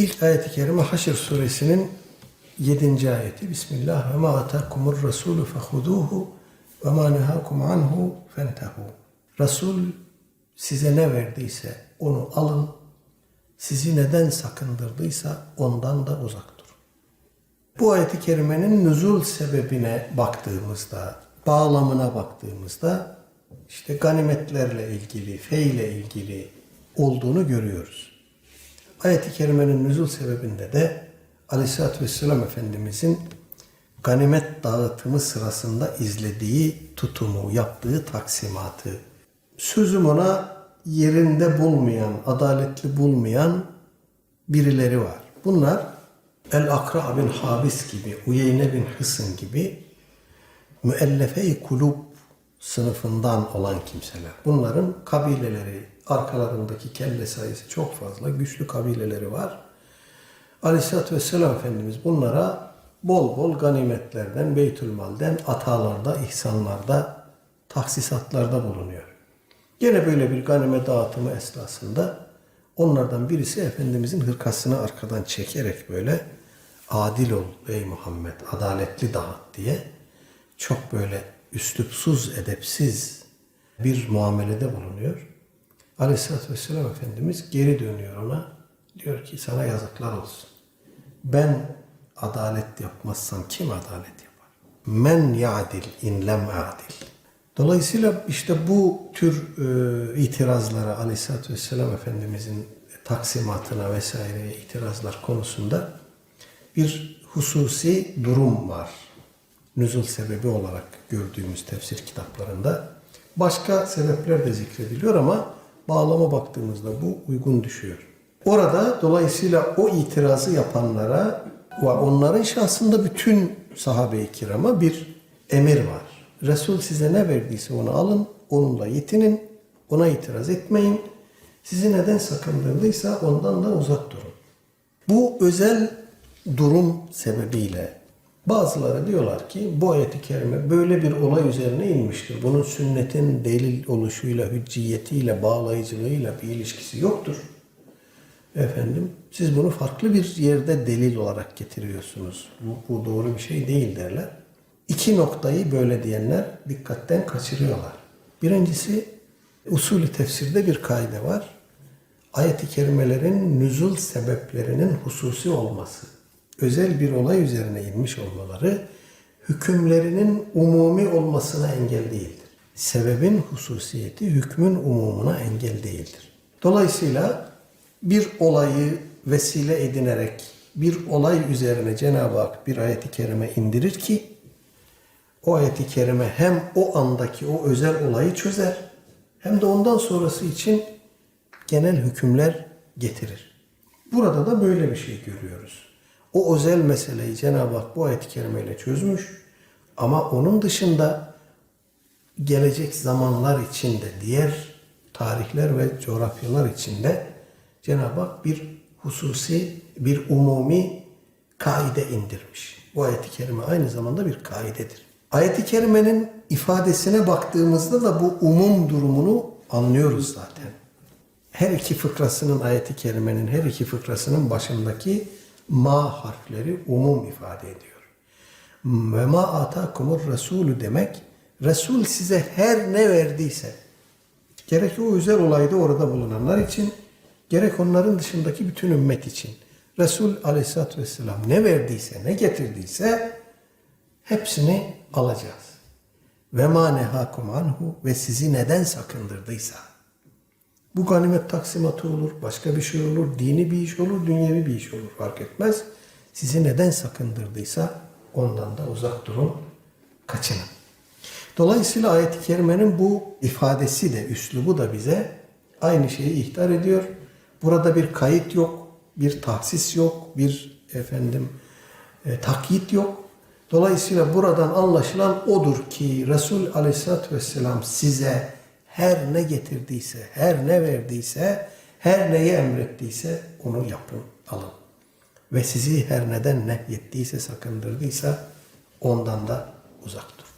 İlk ayeti kerime Haşr suresinin 7. ayeti. Bismillah ve ma atakumur rasulü fehuduhu ve ma nehakum anhu fentehu. Resul size ne verdiyse onu alın. Sizi neden sakındırdıysa ondan da uzak durun. Bu ayeti kerimenin nüzul sebebine baktığımızda, bağlamına baktığımızda işte ganimetlerle ilgili, feyle ilgili olduğunu görüyoruz. Ayet-i kerimenin nüzul sebebinde de Aleyhisselatü Vesselam Efendimizin ganimet dağıtımı sırasında izlediği tutumu, yaptığı taksimatı, sözüm ona yerinde bulmayan, adaletli bulmayan birileri var. Bunlar El-Akra bin Habis gibi, Uyeyne bin Hısın gibi müellefe-i kulub sınıfından olan kimseler. Bunların kabileleri, arkalarındaki kelle sayısı çok fazla, güçlü kabileleri var. Aleyhisselatü Vesselam Efendimiz bunlara bol bol ganimetlerden, beytülmalden, atalarda, ihsanlarda, tahsisatlarda bulunuyor. Gene böyle bir ganime dağıtımı esnasında onlardan birisi Efendimizin hırkasını arkadan çekerek böyle adil ol ey Muhammed, adaletli dağıt diye çok böyle üslupsuz, edepsiz bir muamelede bulunuyor. Aleyhisselatü Vesselam Efendimiz geri dönüyor ona. Diyor ki sana yazıklar olsun. Ben adalet yapmazsam kim adalet yapar? Men ya'dil in lem adil. Dolayısıyla işte bu tür e, itirazlara Aleyhisselatü Vesselam Efendimizin taksimatına vesaire itirazlar konusunda bir hususi durum var. Nüzul sebebi olarak gördüğümüz tefsir kitaplarında. Başka sebepler de zikrediliyor ama bağlama baktığımızda bu uygun düşüyor. Orada dolayısıyla o itirazı yapanlara ve onların şahsında bütün sahabe-i kirama bir emir var. Resul size ne verdiyse onu alın, onunla yetinin, ona itiraz etmeyin. Sizi neden sakındırdıysa ondan da uzak durun. Bu özel durum sebebiyle bazıları diyorlar ki bu ayeti kerime böyle bir olay üzerine inmiştir. Bunun sünnetin delil oluşuyla, hücciyetiyle, bağlayıcılığıyla bir ilişkisi yoktur. Efendim siz bunu farklı bir yerde delil olarak getiriyorsunuz. Bu, bu doğru bir şey değil derler. İki noktayı böyle diyenler dikkatten kaçırıyorlar. Birincisi usulü tefsirde bir kaide var. Ayet-i kerimelerin nüzul sebeplerinin hususi olması, özel bir olay üzerine inmiş olmaları hükümlerinin umumi olmasına engel değildir. Sebebin hususiyeti hükmün umumuna engel değildir. Dolayısıyla bir olayı vesile edinerek bir olay üzerine Cenab-ı Hak bir ayeti kerime indirir ki o ayeti kerime hem o andaki o özel olayı çözer hem de ondan sonrası için genel hükümler getirir. Burada da böyle bir şey görüyoruz. O özel meseleyi Cenab-ı Hak bu ayet-i kerimeyle çözmüş ama onun dışında gelecek zamanlar içinde diğer tarihler ve coğrafyalar içinde Cenab-ı Hak bir hususi, bir umumi kaide indirmiş. Bu ayet-i kerime aynı zamanda bir kaidedir. Ayet-i kerimenin ifadesine baktığımızda da bu umum durumunu anlıyoruz zaten. Her iki fıkrasının ayet-i kerimenin her iki fıkrasının başındaki ma harfleri umum ifade ediyor. Ve ma atakumur resulü demek Resul size her ne verdiyse gerek o özel olayda orada bulunanlar için gerek onların dışındaki bütün ümmet için Resul aleyhissalatü vesselam ne verdiyse ne getirdiyse hepsini alacağız. Ve ma nehakum anhu ve sizi neden sakındırdıysa bu ganimet taksimatı olur, başka bir şey olur, dini bir iş olur, dünyevi bir iş olur fark etmez. Sizi neden sakındırdıysa ondan da uzak durun, kaçının. Dolayısıyla ayet-i kerimenin bu ifadesi de, üslubu da bize aynı şeyi ihtar ediyor. Burada bir kayıt yok, bir tahsis yok, bir efendim e, takyit yok. Dolayısıyla buradan anlaşılan odur ki Resul Aleyhisselatü Vesselam size her ne getirdiyse, her ne verdiyse, her neyi emrettiyse onu yapın, alın. Ve sizi her neden nehyettiyse, sakındırdıysa ondan da uzak durun.